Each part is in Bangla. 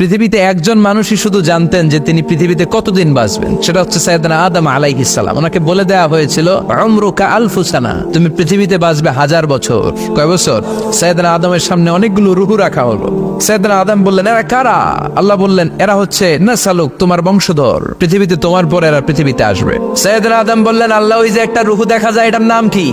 পৃথিবীতে একজন মানুষই শুধু জানতেন যে তিনি পৃথিবীতে কতদিন বাঁচবেন। সেটা হচ্ছে সাইয়েদনা আদম আলাইহিস সালাম। ওনাকে বলে দেওয়া হয়েছিল, উমরুকা আলফুসানা, তুমি পৃথিবীতে বাঁচবে হাজার বছর। কয় বছর? সাইয়েদনা আদমের সামনে অনেকগুলো রুহু রাখা হলো। সাইয়েদনা আদম বললেন, এরা কারা? আল্লাহ বললেন, এরা হচ্ছে নাসালুক, তোমার বংশধর। পৃথিবীতে তোমার পর এরা পৃথিবীতে আসবে। সাইয়েদনা আদম বললেন, আল্লাহ, ওই যে একটা রুহু দেখা যায়, এটার নাম কি?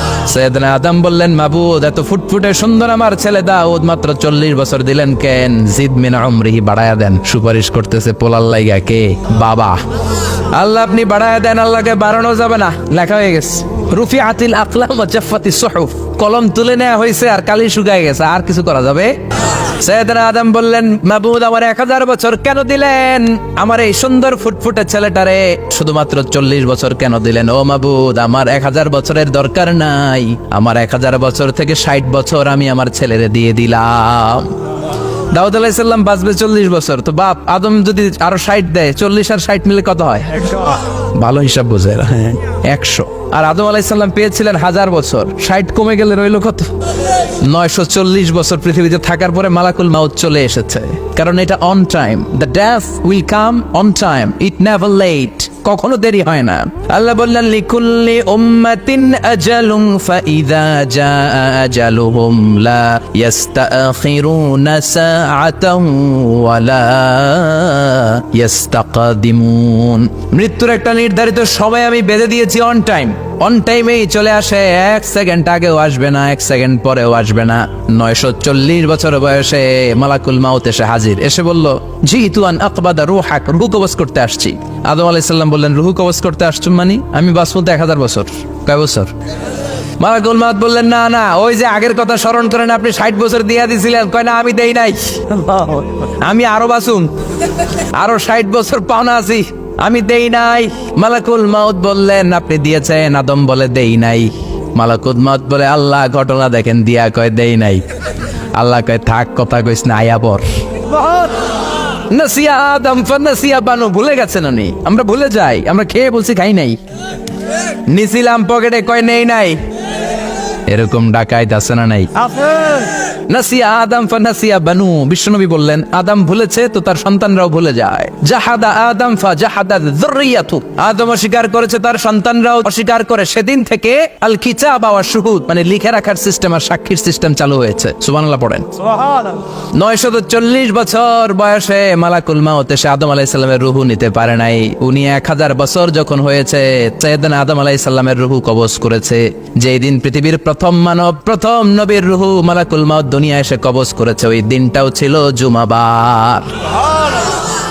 সৈয়দনা আদম বললেন, মাবুদ, এত ফুটফুটে সুন্দর আমার ছেলে দাউদ, মাত্র চল্লিশ বছর দিলেন কেন? জিদ মিনা অমরিহি বাড়ায়া দেন। সুপারিশ করতেছে পোলার লাইগা কে? বাবা। আল্লাহ আপনি বাড়ায়া দেন, আল্লাহকে বাড়ানো যাবে না। লেখা হয়ে গেছে। রুফি আতিল আকলাম জাফাতি সহুফ। কলম তুলে নেওয়া হয়েছে আর কালি শুকায় গেছে, আর কিছু করা যাবে? সৈয়দনা আদম বললেন মাবুদ আমার এক হাজার বছর কেন দিলেন? আমার এই সুন্দর ফুটফুটে ছেলেটারে শুধুমাত্র চল্লিশ বছর কেন দিলেন? ও মাবুদ আমার এক হাজার বছরের দরকার নাই। আমার এক হাজার বছর থেকে ষাট বছর আমি আমার ছেলেরে দিয়ে দিলাম। দাউদ আলাইসাল্লাম বাঁচবে চল্লিশ বছর। তো বাপ আদম যদি আরও ষাট দেয় চল্লিশ আর ষাট মিলে কত হয়? ভালো হিসাব বোঝে হ্যাঁ একশো। আর আদম আলাইসাল্লাম পেয়েছিলেন হাজার বছর। ষাট কমে গেলে রইল কত? নয়শো চল্লিশ বছর পৃথিবীতে থাকার পরে মালাকুল মাউত চলে এসেছে। কারণ এটা on time the death will come on time it never late কখনো দেরি হয় না। আল্লাহ বললেন, লিকুল্লি উম্মাতিন আজালুম ফাইদা জা আজালুহুম লা ইয়াস্তাখিরুনা সাআতাও ওয়ালা ইয়াস্তাকদিমুন। মৃত্যুর একটা নির্ধারিত সময় আমি বেঁধে দিয়েছি অন টাইম অন টাইমেই চলে আসে, এক সেকেন্ড আগেও আসবে না, এক সেকেন্ড পরেও আসবে না। নয়শো চল্লিশ বছর বয়সে মালাকুল মাউত এসে হাজির। এসে বলল জি তুয়ান আকবাদা রুহাক রুহু কবজ করতে আসছি। আদম আলাইসাল্লাম বললেন রুহু কবজ করতে আসছো মানে? আমি বাসমতে এক হাজার বছর। কয় বছর? মালাকুল মাউত বললেন না না ওই যে আগের কথা স্মরণ করেন আপনি ষাট বছর দিয়া দিছিলেন। কয় না আমি দেই নাই। আমি আরও বাসুম আরও ষাট বছর পাওনা আছি। আমি দেই নাই। মালাকুল মাউত বললেন আপনি দিয়েছেন। আদম বলে দেই নাই। মালাকুল মাউত বলে আল্লাহ ঘটনা দেখেন দিয়া কয় দেই নাই। আল্লাহ কয় থাক কথা কইস না আয়া পর। নাসিয়া আদম, ফানাসিয়া বানু, ভুলে গেছেন উনি। আমরা ভুলে যাই, আমরা খেয়ে বলছি খাই নাই। নিছিলাম পকেটে কয় নেই নাই? এরকম ডাকাইত আছে না নাই? নাসিয়া আদম ফানাসিয়া বানু। বিশ্বনবী বললেন আদম ভুলেছে তো তার সন্তানরাও ভুলে যায়। জাহাদা আদম ফা জাহাদা যুররিয়াতু। আদম অস্বীকার করেছে তার সন্তানরাও অস্বীকার করে। সেদিন থেকে আল কিতাব ওয়া শুহুদ মানে লিখে রাখার সিস্টেম আর সাক্ষীর সিস্টেম চালু হয়েছে। সুবহানাল্লাহ পড়েন। নয়শত চল্লিশ বছর বয়সে মালাকুল মাউত এসে আদম আলাইসাল্লামের রুহু নিতে পারে নাই। উনি এক হাজার বছর যখন হয়েছে সৈয়দান আদম আলাইসাল্লামের রুহু কবজ করেছে। যেই দিন পৃথিবীর প্রথম মানব প্রথম নবীর রুহু মালাকুল মাউদ দুনিয়া এসে কবজ করেছে। ওই দিনটাও ছিল জুমাবার।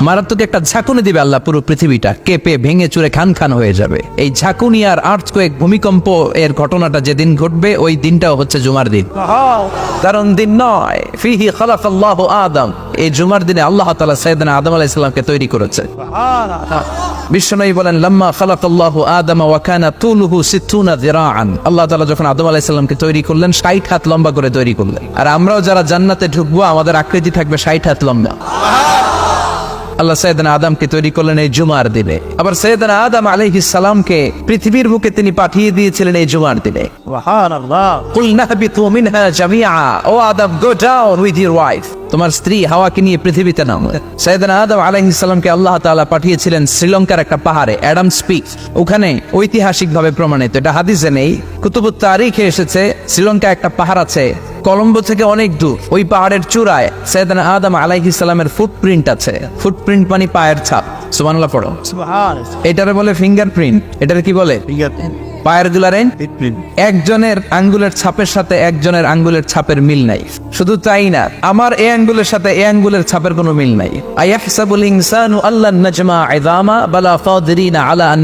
মারাত্মক একটা ঝাঁকুনি দিবে আল্লাহ পুরো পৃথিবীটা। কেঁপে, ভেঙে চুরে খান খান হয়ে যাবে। এই ঝাঁকুনি আর আর্থকোয়েক ভূমিকম্প এর ঘটনাটা যেদিন ঘটবে, ওই দিনটাও হচ্ছে জুমার দিন। কারণ দিন নয়। ফিহি খালাকাল্লাহু আদম। এই জুমার দিনে আল্লাহ তাআলা সাইয়েদনা আদম আলাইহিস সালামকে তৈরি করেছে। বিশ্বনবী বলেন, লাম্মা খালাকাল্লাহু আদম ওয়া কানা তুলুহু 60 যিরাআন। আল্লাহ তাআলা যখন আদম আলাইহিস সালামকে তৈরি করলেন 60 হাত লম্বা করে তৈরি করলেন। আর আমরাও যারা জান্নাতে ঢুকবো, আমাদের আকৃতি থাকবে 60 হাত লম্বা। আল্লাহ সৈয়দনা আদমকে তৈরি করলেন এই জুমার দিনে। আবার সৈয়দনা আদম আলাইহিস সালামকে পৃথিবীর বুকে তিনি পাঠিয়ে দিয়েছিলেন এই জুমার দিনে। O Adam go down with your wife তোমার স্ত্রী হাওয়াকে নিয়ে পৃথিবীতে নামো সৈয়দনা আদম আলাইহিস সালামকে আল্লাহ তাআলা পাঠিয়েছিলেন শ্রীলঙ্কার একটা পাহাড়ে অ্যাডাম স্পিক ওখানে ঐতিহাসিকভাবে প্রমাণিত এটা হাদিসে নেই। কুতুবুত তারিখে এসেছে শ্রীলঙ্কা একটা পাহাড় আছে কলম্বো থেকে অনেক দূর ওই পাহাড়ের চূড়ায় সৈয়দান আদম আলাইহিস সালামের ফুটপ্রিন্ট আছে। ফুটপ্রিন্ট মানে পায়ের ছাপ। সুবহানাল্লাহ পড়ো। এটারে বলে ফিঙ্গারপ্রিন্ট এটারে কি বলে? পায়ের দুলারেন একজনের আঙ্গুলের ছাপের সাথে একজনের আঙ্গুলের ছাপের মিল নাই। শুধু তাই না আমার এই আঙ্গুলের সাথে এই আঙ্গুলের ছাপের কোনো মিল নাই। আয়াহসাবুল ইনসানু আল্লাহ নাজমা ইযামা বালা ফাদিরিনা আলা আন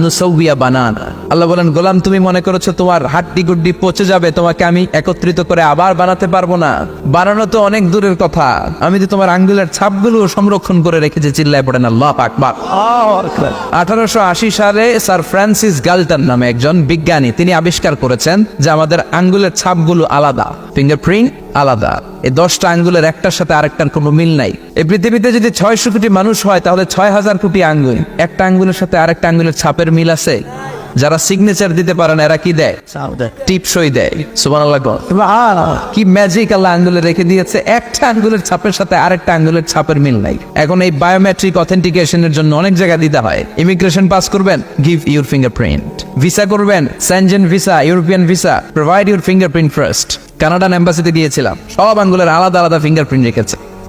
বানানা। আল্লাহ বলেন গোলাম তুমি মনে করেছ তোমার হাড্ডি গুড্ডি পচে যাবে তোমাকে আমি একত্রিত করে আবার বানাতে পারব না। বানানো তো অনেক দূরের কথা। আমি তো তোমার আঙ্গুলের ছাপগুলো সংরক্ষণ করে রেখেছি চিল্লায় পড়েন আল্লাহ আকবার। আঠারোশো আশি সালে স্যার ফ্রান্সিস গালটন নামে একজন বিজ্ঞানী তিনি আবিষ্কার করেছেন যে আমাদের আঙ্গুলের ছাপগুলো আলাদা। ফিঙ্গারপ্রিন্ট আলাদা। এই দশটা আঙ্গুলের একটার সাথে আরেকটার কোনো মিল নাই। এই পৃথিবীতে যদি ছয়শো কোটি মানুষ হয়, তাহলে ছয় হাজার কোটি আঙ্গুল। একটা আঙ্গুলের সাথে আরেকটা আঙ্গুলের ছাপের মিল আছে? যারা সিগনেচার দিতে পারে না এরা কি দেয়? টিপসই দেয়। কর। কি ম্যাজিক আল্লাহ আঙ্গুলে রেখে দিয়েছে? একটা আঙ্গুলের ছাপের সাথে আরেকটা আঙ্গুলের ছাপের মিল নাই। এখন এই বায়োমেট্রিক অথেন্টিকেশনের জন্য অনেক জায়গায় দিতে হয়। ইমিগ্রেশন পাস করবেন গিভ ইউর ফিঙ্গারপ্রিন্ট ভিসা করবেন Schengen visa European visa provide your fingerprint first Canadian এম্বাসিতে দিয়েছিলাম সব আঙ্গুলের আলাদা আলাদা ফিঙ্গারপ্রিন্ট রেখেছে।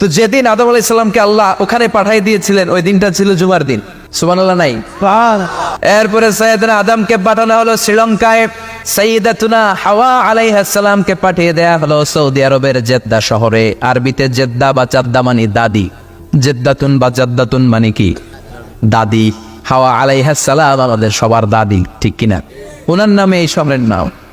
তো যেদিন আদম আলাইহিস সালামকে আল্লাহ ওখানে পাঠিয়ে দিয়েছিলেন ওই দিনটা ছিল জুমার দিন। সুবহানাল্লাহ নাই? এরপরে সৈয়দনা আদমকে পাঠানো হলো শ্রীলঙ্কায়। সৈয়দাতুনা হাওয়া আলাইহিস সালামকে পাঠিয়ে দেয়া হলো সৌদি আরবের জেদ্দা শহরে। আরবিতে জেদ্দা বা চাদ্দা মানে দাদি। জেদ্দাতুন বা জাদ্দাতুন মানে কি? দাদি। হাওয়া আলাইহাস সালাম আমাদের সবার দাদি ঠিক কিনা? ওনার নামে এই শহরের নাম।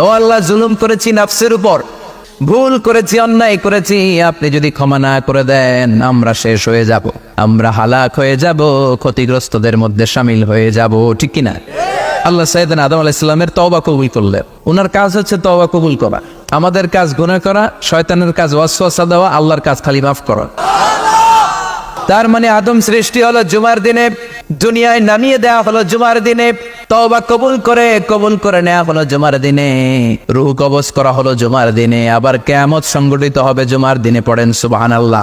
ও আল্লাহ, জুলুম করেছি নাফসের উপর। ভুল করেছি, অন্যায় করেছি, আপনি যদি ক্ষমা না করে দেন, আমরা শেষ হয়ে যাব। আমরা হালাক হয়ে যাব, ক্ষতিগ্রস্তদের মধ্যে সামিল হয়ে যাব, ঠিক কিনা? আল্লাহ সাইদান আদম আলাইসাল্লামের তওবা কবুল করলেন। ওনার কাজ হচ্ছে তওবা কবুল করা। আমাদের কাজ গুনাহ করা, শয়তানের কাজ ওয়াসওয়াসা দেওয়া, আল্লাহর কাজ খালি মাফ করা। তার মানে আদম সৃষ্টি হলো জুমার দিনে দুনিয়ায় নামিয়ে দেওয়া হলো জুমার দিনে তওবা কবুল করে কবুল করে নেওয়া হলো জুমার দিনে রুহ কবজ করা হলো জুমার দিনে আবার কেয়ামত সংগঠিত হবে জুমার দিনে পড়েন সুবহানাল্লাহ।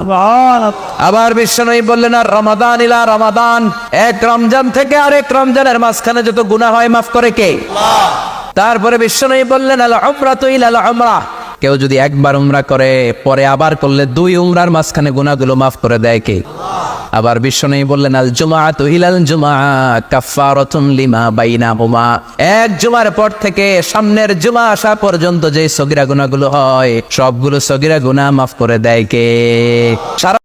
আবার বিশ্বনবী বললেন আর রমাদান ইলা রমাদান এক রমজান থেকে আরেক রমজানের মাঝখানে যত গুনাহ হয় মাফ করে কে? তারপরে বিশ্ব বিশ্বনবী বললেন আল উমরা তো ইলাল উমরা কেউ যদি একবার উমরা করে পরে আবার করলে দুই উমরার মাঝখানে গুনাহগুলো মাফ করে দেয় কে? আবার বিশ্বনবী বললেন, আল জুমাআতু ইলাল জুমা কাফফারাতুন লিমা বাইনা বাইনাহুমা। এক জুমার পর থেকে সামনের জুমা আসা পর্যন্ত যে সগিরা গুনাহগুলো হয়, সবগুলো সগিরা গুনাহ মাফ করে দেয় কে? সারা